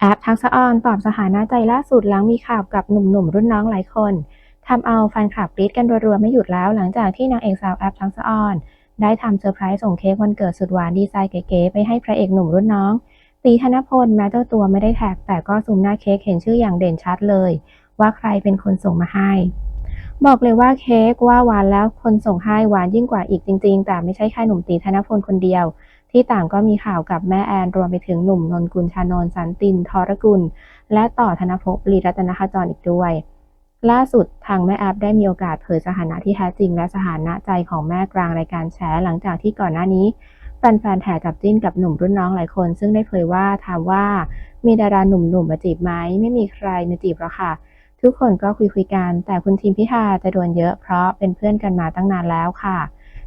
แอปทักษะออนตอบสถานะใจล่าสุดหลังมีข่าวกับหนุ่มๆรุ่นน้องหลายคนทำเอาแฟนคลับกรี๊ดกันรัวๆไม่หยุดแล้วหลังจากที่นางเอกสาวแอปทักษะออน ได้ทำเซอร์ไพรส์ส่งเค้กวันเกิดสุดหวานดีไซน์เก๋ๆไปให้พระเอกหนุ่มรุ่นน้องตีธนพลแม้เจ้าตัวไม่ได้แท็ก แต่ก็ซูมหน้าเค้กเห็นชื่ออย่างเด่นชัดเลย ว่าใครเป็นคนส่งมาให้ บอกเลยว่าเค้กว่าหวานแล้วคนส่งให้หวานยิ่งกว่าอีกจริง ๆ แต่ไม่ใช่แค่หนุ่มตีธนพลคนเดียว ที่ต่างก็มีข่าวกับแม่แอนรวมไปถึงหนุ่มนนกุลชานนท์สันตินทรกุล และต่อธนภพลีรัตนขจรอีกด้วย ล่าสุดทางแม่แอปได้มีโอกาสเผยสถานะที่แท้จริง และสถานะใจของแม่กลางรายการแฉหลังจากที่ก่อนหน้านี้แฟนๆแห่จับจิ้นกับหนุ่มรุ่นน้องหลายคน ซึ่งได้เผยว่าถามว่ามีดาราหนุ่มๆมาจีบไหมไม่มีใครมาจีบหรอกค่ะ ทุกคนก็คุยๆกัน แต่คุณทีมพิธาจะโดนเยอะเพราะเป็นเพื่อนกันมาตั้งนานแล้วค่ะ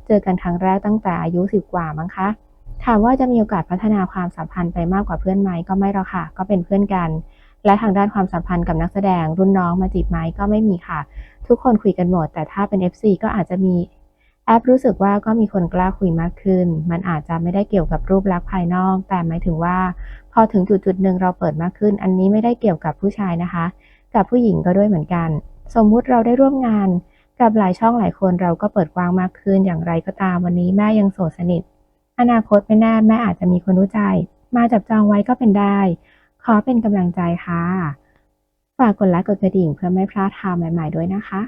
เจอกันครั้งแรกตั้งแต่อายุสิบกว่ามั้งคะ ถามว่าจะมีโอกาสพัฒนาความสัมพันธ์ไปมากกว่าเพื่อนไหมก็ไม่หรอกค่ะ ก็เป็นเพื่อนกัน และทางด้านความสัมพันธ์กับนักแสดง รุ่นน้องมาจีบไหมก็ไม่มีค่ะ ทุกคนคุยกันหมด แต่ถ้าเป็น FC ก็อาจจะมีแอปรู้สึกว่าก็มีคนกล้าคุยมากขึ้น มันอาจจะไม่ได้เกี่ยวกับรูปลักษณ์ภายนอก แต่หมายถึงว่า พอถึงจุดจุดหนึ่งเราเปิดมากขึ้น อันนี้ไม่ได้เกี่ยวกับผู้ชายนะคะ กับผู้หญิงก็ด้วยเหมือนกัน สมมุติเราได้ร่วมงาน กับหลายช่องหลายคนเราก็เปิดกว้างมากขึ้นอย่างไรก็ตามวันนี้แม่ยังโสดสนิท อนาคตไม่แน่แม่อาจจะมีคนรู้ใจ มาจับจองไว้ก็เป็นได้ ขอเป็นกำลังใจค่ะ ฝากกดไลค์กดกระดิ่งเพื่อไม่พลาดข่าวใหม่ ๆ ด้วยนะคะ